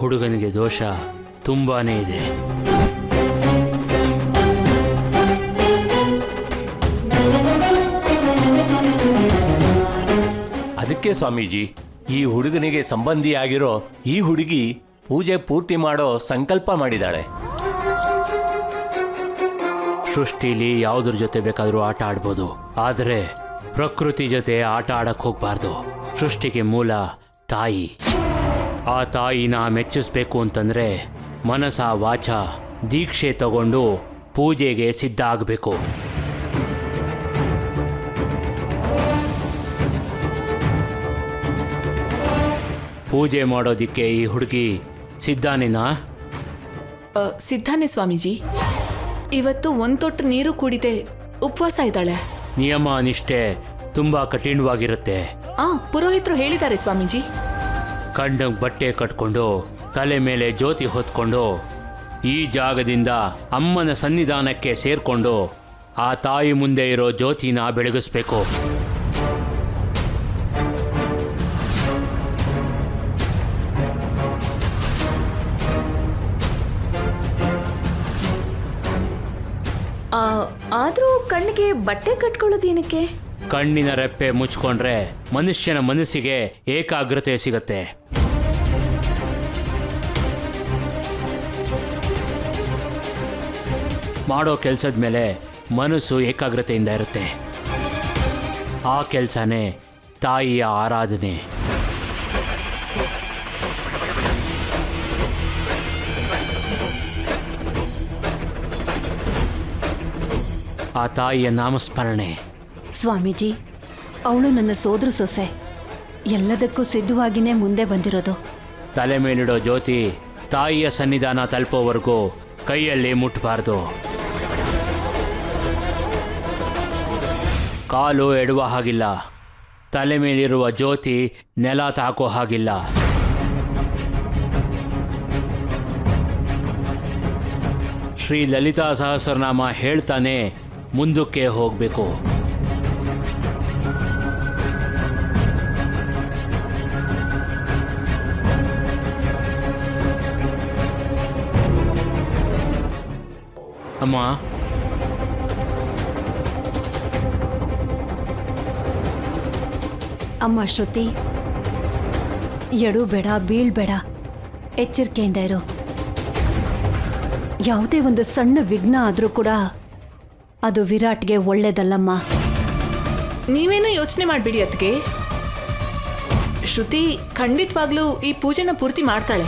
ಹುಡುಗನಿಗೆ ದೋಷ ತುಂಬಾನೇ ಇದೆ. ಅದಕ್ಕೆ ಸ್ವಾಮೀಜಿ ಈ ಹುಡುಗನಿಗೆ ಸಂಬಂಧಿಯಾಗಿರೋ ಈ ಹುಡುಗಿ ಪೂಜೆ ಪೂರ್ತಿ ಮಾಡೋ ಸಂಕಲ್ಪ ಮಾಡಿದಾಳೆ ಸೃಷ್ಟಿಲಿ ಯಾವುದ್ರ ಜೊತೆ ಬೇಕಾದರೂ ಆಟ ಆಡ್ಬೋದು. ಆದರೆ ಪ್ರಕೃತಿ ಜೊತೆ ಆಟ ಆಡಕ್ ಹೋಗ್ಬಾರ್ದು. ಸೃಷ್ಟಿಗೆ ಮೂಲ ತಾಯಿ. ಆ ತಾಯಿನ ಮೆಚ್ಚಿಸ್ಬೇಕು ಅಂತಂದರೆ ಮನಸ ವಾಚ ದೀಕ್ಷೆ ತಗೊಂಡು ಪೂಜೆಗೆ ಸಿದ್ಧ ಆಗಬೇಕು. ಪೂಜೆ ಮಾಡೋದಿಕ್ಕೆ ಈ ಹುಡುಗಿ ಸಿದ್ಧಾನೇನಾ? ಸಿದ್ಧಾನೆ ಸ್ವಾಮೀಜಿ. ಇವತ್ತು ಒಂದ್ ತೊಟ್ಟು ನೀರು ಕುಡಿದೆ ಉಪವಾಸ ಇದ್ದಾಳೆ. ನಿಯಮ ನಿಷ್ಠೆ ತುಂಬಾ ಕಠಿಣವಾಗಿರುತ್ತೆ. ಆ ಪುರೋಹಿತರು ಹೇಳಿದ್ದಾರೆ ಸ್ವಾಮೀಜಿ. ಕಂಡಂಗ್ ಬಟ್ಟೆ ಕಟ್ಕೊಂಡು, ತಲೆ ಮೇಲೆ ಜ್ಯೋತಿ ಹೊತ್ಕೊಂಡು, ಈ ಜಾಗದಿಂದ ಅಮ್ಮನ ಸನ್ನಿಧಾನಕ್ಕೆ ಸೇರ್ಕೊಂಡು, ಆ ತಾಯಿ ಮುಂದೆ ಇರೋ ಜ್ಯೋತಿನ ಬೆಳಗಿಸ್ಬೇಕು. ಆದರೂ ಕಣ್ಣಿಗೆ ಬಟ್ಟೆ ಕಟ್ಕೊಳ್ಳೋದೇನಕ್ಕೆ? ಕಣ್ಣಿನ ರೆಪ್ಪೆ ಮುಚ್ಕೊಂಡ್ರೆ ಮನುಷ್ಯನ ಮನಸ್ಸಿಗೆ ಏಕಾಗ್ರತೆ ಸಿಗತ್ತೆ. ಮಾಡೋ ಕೆಲಸದ ಮೇಲೆ ಮನಸ್ಸು ಏಕಾಗ್ರತೆಯಿಂದ ಇರುತ್ತೆ. ಆ ಕೆಲಸನೇ ತಾಯಿಯ ಆರಾಧನೆ. ಆ ತಾಯಿಯ ನಾಮಸ್ಮರಣೆ. ಸ್ವಾಮೀಜಿ, ಅವಳು ನನ್ನ ಸೋದರ ಸೊಸೆ. ಎಲ್ಲದಕ್ಕೂ ಸಿದ್ಧವಾಗಿನೇ ಮುಂದೆ ಬಂದಿರೋದು. ತಲೆ ಮೇಲಿಡೋ ಜ್ಯೋತಿ ತಾಯಿಯ ಸನ್ನಿಧಾನ ತಲುಪೋವರೆಗೂ ಕೈಯಲ್ಲಿ ಮುಟ್ಟಬಾರ್ದು. ಕಾಲು ಎಡುವ ಹಾಗಿಲ್ಲ. ತಲೆ ಮೇಲಿರುವ ಜ್ಯೋತಿ ನೆಲ ತಾಕೋ ಹಾಗಿಲ್ಲ. ಶ್ರೀ ಲಲಿತಾ ಸಹಸ್ರನಾಮ ಹೇಳ್ತಾನೆ ಮುಂದಕ್ಕೆ ಹೋಗಬೇಕು. ಅಮ್ಮ. ಅಮ್ಮ ಶ್ರುತಿ ಎಡು ಬೇಡ ಬೀಳ್ಬೇಡ ಎಚ್ಚರಿಕೆಯಿಂದ ಇರು. ಯಾವುದೇ ಒಂದು ಸಣ್ಣ ವಿಘ್ನ ಆದರೂ ಕೂಡ ಅದು ವಿರಾಟ್ಗೆ ಒಳ್ಳೇದಲ್ಲಮ್ಮ. ನೀವೇನೋ ಯೋಚನೆ ಮಾಡ್ಬಿಡಿ ಅದಕ್ಕೆ ಶ್ರುತಿ ಖಂಡಿತವಾಗ್ಲೂ ಈ ಪೂಜೆನ ಪೂರ್ತಿ ಮಾಡ್ತಾಳೆ.